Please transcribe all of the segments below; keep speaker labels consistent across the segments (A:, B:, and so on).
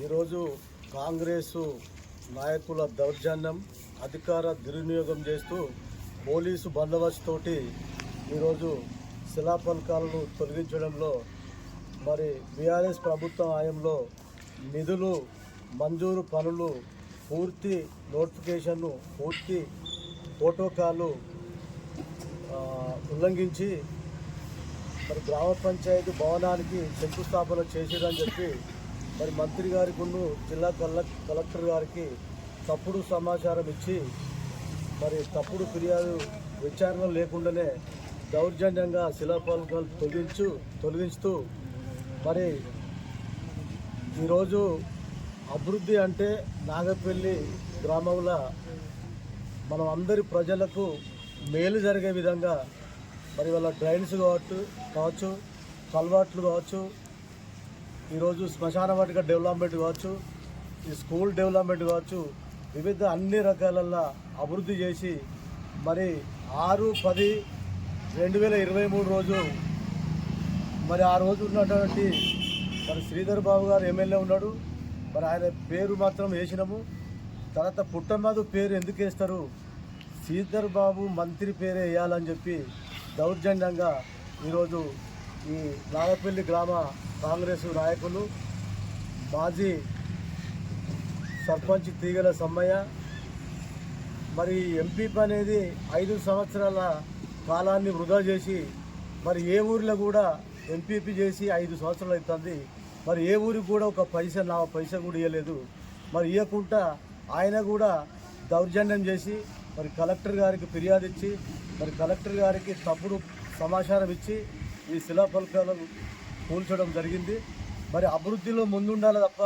A: ఈరోజు కాంగ్రెసు నాయకుల దౌర్జన్యం అధికార దుర్వినియోగం చేస్తూ పోలీసు బందోబస్తు తోటి ఈరోజు శిలాఫలకాలను తొలగించడంలో మరి బీఆర్ఎస్ ప్రభుత్వం హయాంలో నిధులు మంజూరు పనులు పూర్తి నోటిఫికేషన్ను పూర్తి ప్రోటోకాలు ఉల్లంఘించి మరి గ్రామ పంచాయతీ భవనానికి శంకుస్థాపన చేసిరని చెప్పి మరి మంత్రి గారికి ఉన్ను జిల్లా కలెక్టర్ గారికి తప్పుడు సమాచారం ఇచ్చి మరి తప్పుడు ఫిర్యాదు విచారణ లేకుండానే దౌర్జన్యంగా శిలాపాలకాలు తొలగించు తొలగిస్తూ మరి ఈరోజు అభివృద్ధి అంటే నాగపల్లి గ్రామంలో మనం అందరి ప్రజలకు మేలు జరిగే విధంగా మరి వాళ్ళ డ్రైన్స్ కావచ్చు కావచ్చు కల్వాట్లు కావచ్చు ఈరోజు శ్మశాన వాటిక డెవలప్మెంట్ కావచ్చు ఈ స్కూల్ డెవలప్మెంట్ కావచ్చు వివిధ అన్ని రకాలల్లో అభివృద్ధి చేసి మరి ఆరు పది రెండు వేల ఇరవై మూడు రోజు మరి ఆ రోజు ఉన్నటువంటి మరి శ్రీధర్ బాబు గారు ఎమ్మెల్యే ఉన్నాడు. మరి ఆయన పేరు మాత్రం వేసినాము. తర్వాత పుట్టమాధు పేరు ఎందుకు వేస్తారు? శ్రీధర్ బాబు మంత్రి పేరే వేయాలని చెప్పి దౌర్జన్యంగా ఈరోజు ఈ నాగపల్లి గ్రామ కాంగ్రెస్ నాయకులు మాజీ సర్పంచ్ తీగల సమ్మయ్య మరి ఎంపీపీ అనేది ఐదు సంవత్సరాల కాలాన్ని వృధా చేసి మరి ఏ ఊరిలో కూడా ఎంపీపీ చేసి ఐదు సంవత్సరాలు అవుతుంది. మరి ఏ ఊరికి కూడా ఒక పైసా నా పైసా కూడా ఇవ్వలేదు మరి ఇవ్వకుండా ఆయన కూడా దౌర్జన్యం చేసి మరి కలెక్టర్ గారికి ఫిర్యాదు ఇచ్చి మరి కలెక్టర్ గారికి తప్పుడు సమాచారం ఇచ్చి ఈ శిలాఫలకాలను కూల్చడం జరిగింది. మరి అభివృద్ధిలో ముందుండాలి తప్ప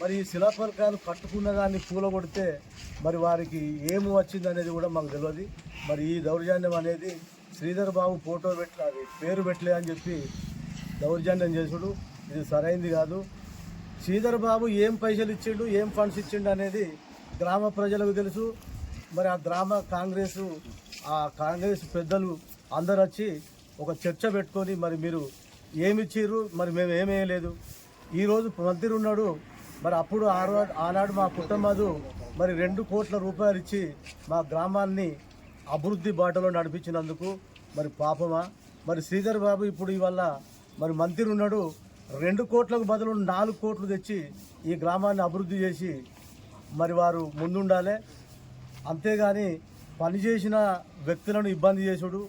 A: మరి ఈ శిలాఫలకాలు కట్టుకున్న దాన్ని కూలగొడితే మరి వారికి ఏమి వచ్చింది అనేది కూడా మాకు తెలియదు మరి ఈ దౌర్జన్యం అనేది శ్రీధర్ బాబు ఫోటో పెట్టలే అది పేరు పెట్టలే అని చెప్పి దౌర్జన్యం చేసుడు. ఇది సరైంది కాదు. శ్రీధర్ బాబు ఏం పైసలు ఇచ్చిండు ఏం ఫండ్స్ ఇచ్చిండు అనేది గ్రామ ప్రజలకు తెలుసు. మరి ఆ గ్రామ కాంగ్రెస్ ఆ కాంగ్రెస్ పెద్దలు అందరు వచ్చి ఒక చర్చ పెట్టుకొని మరి మీరు ఏమి ఇచ్చిర్రు? మరి మేము ఏమేయలేదు ఈరోజు మంత్రి ఉన్నాడు. మరి అప్పుడు ఆ ఆనాడు మా కుటుంబదు మరి రెండు కోట్ల రూపాయలు ఇచ్చి మా గ్రామాన్ని అభివృద్ధి బాటలో నడిపించినందుకు మరి పాపమా? మరి శ్రీధర్ బాబు ఇప్పుడు ఇవాళ మరి మంత్రి ఉన్నాడు. రెండు కోట్లకు బదులు నాలుగు కోట్లు తెచ్చి ఈ గ్రామాన్ని అభివృద్ధి చేసి మరి వారు ముందుండాలి. అంతేగాని పనిచేసిన వ్యక్తులను ఇబ్బంది చేసుడు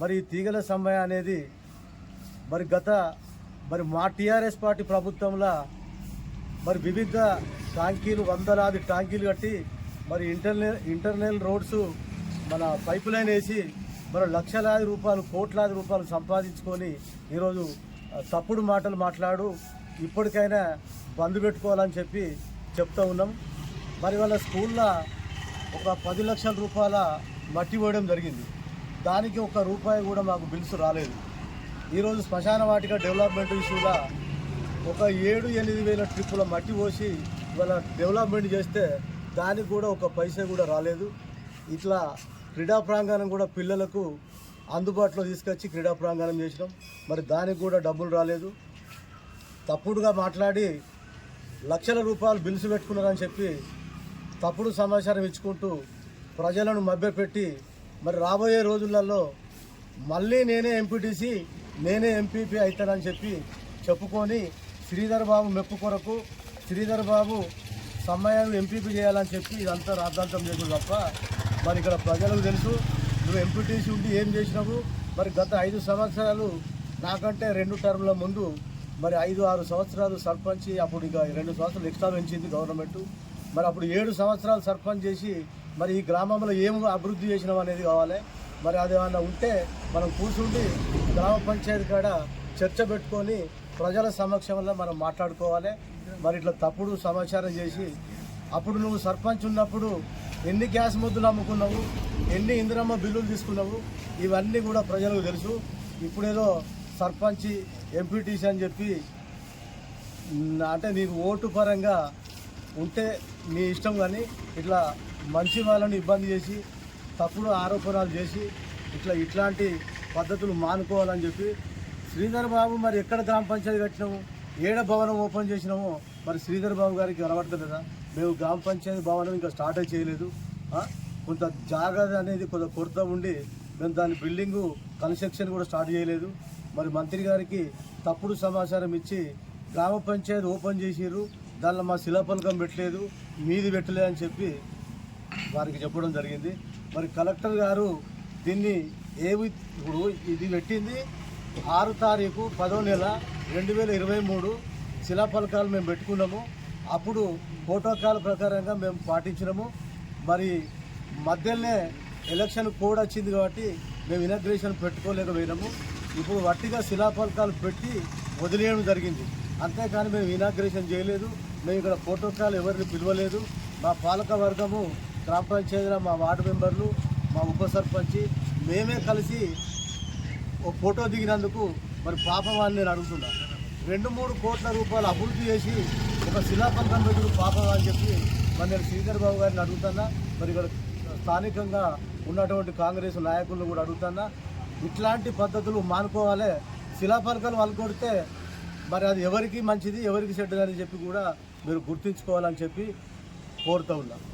A: మరి ఈ తీగల సమయం అనేది మరి గత మరి మా టీఆర్ఎస్ పార్టీ ప్రభుత్వంలో మరి వివిధ ట్యాంకీలు వందలాది ట్యాంకీలు కట్టి మరి ఇంటర్నల్ ఇంటర్నల్ రోడ్స్ మన పైప్ లైన్ వేసి మరి లక్షలాది రూపాయలు కోట్లాది రూపాయలు సంపాదించుకొని ఈరోజు తప్పుడు మాటలు మాట్లాడు ఇప్పటికైనా బంద్ పెట్టుకోవాలని చెప్పి చెప్తా ఉన్నాం. మరి వాళ్ళ స్కూల్లో ఒక పది లక్షల రూపాయల మట్టి పోయడం జరిగింది. దానికి ఒక రూపాయి కూడా మాకు బిల్స్ రాలేదు. ఈరోజు శ్మశాన వాటిక డెవలప్మెంట్ ఇష్యూగా ఒక ఏడు ఎనిమిది వేల ట్రిప్పుల మట్టి పోసి ఇవాళ డెవలప్మెంట్ చేస్తే దానికి కూడా ఒక పైసా కూడా రాలేదు. ఇట్లా క్రీడా ప్రాంగణం కూడా పిల్లలకు అందుబాటులో తీసుకొచ్చి క్రీడా ప్రాంగణం చేసినాం. మరి దానికి కూడా డబ్బులు రాలేదు. తప్పుడుగా మాట్లాడి లక్షల రూపాయలు బిల్స్ పెట్టుకున్నారని చెప్పి తప్పుడు సమాచారం ఇచ్చుకుంటూ ప్రజలను మభ్యపెట్టి మరి రాబోయే రోజులలో మళ్ళీ నేనే ఎంపీటీసీ నేనే ఎంపీపీ అవుతానని చెప్పి చెప్పుకొని శ్రీధర్ బాబు మెప్పు కొరకు శ్రీధర్ బాబు సమ్మయ్యను ఎంపీపీ చేయాలని చెప్పి ఇదంతా రాద్ధాంతం చేయడం తప్ప మరి ఇక్కడ ప్రజలకు తెలుసు నువ్వు ఎంపీటీసీ ఉండి ఏం చేసినావు? మరి గత ఐదు సంవత్సరాలు నాకంటే రెండు టర్మ్ల ముందు మరి ఐదు ఆరు సంవత్సరాలు సర్పంచ్ అప్పుడు ఇక రెండు సంవత్సరాలు ఎక్స్ట్రా పెంచింది గవర్నమెంట్. మరి అప్పుడు ఏడు సంవత్సరాలు సర్పంచ్ చేసి మరి ఈ గ్రామంలో ఏం అభివృద్ధి చేసినాం అనేది కావాలి. మరి అది ఏమన్నా ఉంటే మనం కూర్చుండి గ్రామ పంచాయతీ కాడ చర్చ పెట్టుకొని ప్రజల సమక్షంలో మనం మాట్లాడుకోవాలి. మరి ఇట్లా తప్పుడు సమాచారం చేసి అప్పుడు నువ్వు సర్పంచ్ ఉన్నప్పుడు ఎన్ని గ్యాస్ ముద్దులు అమ్ముకున్నావు? ఎన్ని ఇందిరమ్మ బిల్లులు తీసుకున్నావు? ఇవన్నీ కూడా ప్రజలకు తెలుసు. ఇప్పుడేదో సర్పంచ్ ఎంపీటీసీ అని చెప్పి అంటే నీకు ఓటు పరంగా ఉంటే నీ ఇష్టం కానీ ఇట్లా మంచి వాళ్ళని ఇబ్బంది చేసి తప్పుడు ఆరోపణలు చేసి ఇట్లా ఇట్లాంటి పద్ధతులు మానుకోవాలని చెప్పి శ్రీధర్ బాబు మరి ఎక్కడ గ్రామ పంచాయతీ కట్టినాము? ఏడ భవనం ఓపెన్ చేసినామో మరి శ్రీధర్ బాబు గారికి కనబడతలేదా మేము గ్రామ పంచాయతీ భవనం ఇంకా స్టార్ట్ చేయలేదు. కొంత జాగ్రత్త అనేది కొంత కొరత ఉండి మేము దాని బిల్డింగు కన్స్ట్రక్షన్ కూడా స్టార్ట్ చేయలేదు. మరి మంత్రి గారికి తప్పుడు సమాచారం ఇచ్చి గ్రామ పంచాయతీ ఓపెన్ చేసిర్రు. దానిలో మా శిలాఫలకం పెట్టలేదు. మీది పెట్టలేదు అని చెప్పి వారికి చెప్పడం జరిగింది. మరి కలెక్టర్ గారు దీన్ని ఏమి ఇప్పుడు ఇది పెట్టింది ఆరు తారీఖు పదో నెల రెండు వేల ఇరవై మూడు శిలాఫలకాలు మేము పెట్టుకున్నాము. అప్పుడు ప్రోటోకాల్ ప్రకారంగా మేము పాటించినాము. మరి మధ్యలోనే ఎలక్షన్ కోడ్ వచ్చింది కాబట్టి మేము ఇనాగ్రేషన్ పెట్టుకోలేకపోయినాము. ఇప్పుడు వట్టిగా శిలాఫలకాలు పెట్టి వదిలేయడం జరిగింది. అంతేకాని మేము ఇనాగ్రేషన్ చేయలేదు. మేము ఇక్కడ ప్రోటోకాల్ ఎవరిని పిలవలేదు. మా పాలక వర్గము గ్రామ పంచాయతీలో మా వార్డు మెంబర్లు మా ఉప సర్పంచి మేమే కలిసి ఒక ఫోటో దిగినందుకు మరి పాపం అని నేను అడుగుతున్నా. రెండు మూడు కోట్ల రూపాయలు అభివృద్ధి చేసి ఒక శిలాపంతం పెట్టుకు పాపం అని చెప్పి మరి నేను శ్రీధర్ బాబు గారిని అడుగుతున్నా. మరి ఇక్కడ స్థానికంగా ఉన్నటువంటి కాంగ్రెస్ నాయకులను కూడా అడుగుతున్నా. ఇట్లాంటి పద్ధతులు మానుకోవాలి. శిలాఫలకాలు వలకొడితే మరి అది ఎవరికి మంచిది ఎవరికి చెడ్డదని చెప్పి కూడా మీరు గుర్తుంచుకోవాలని చెప్పి కోరుతూ ఉన్నాను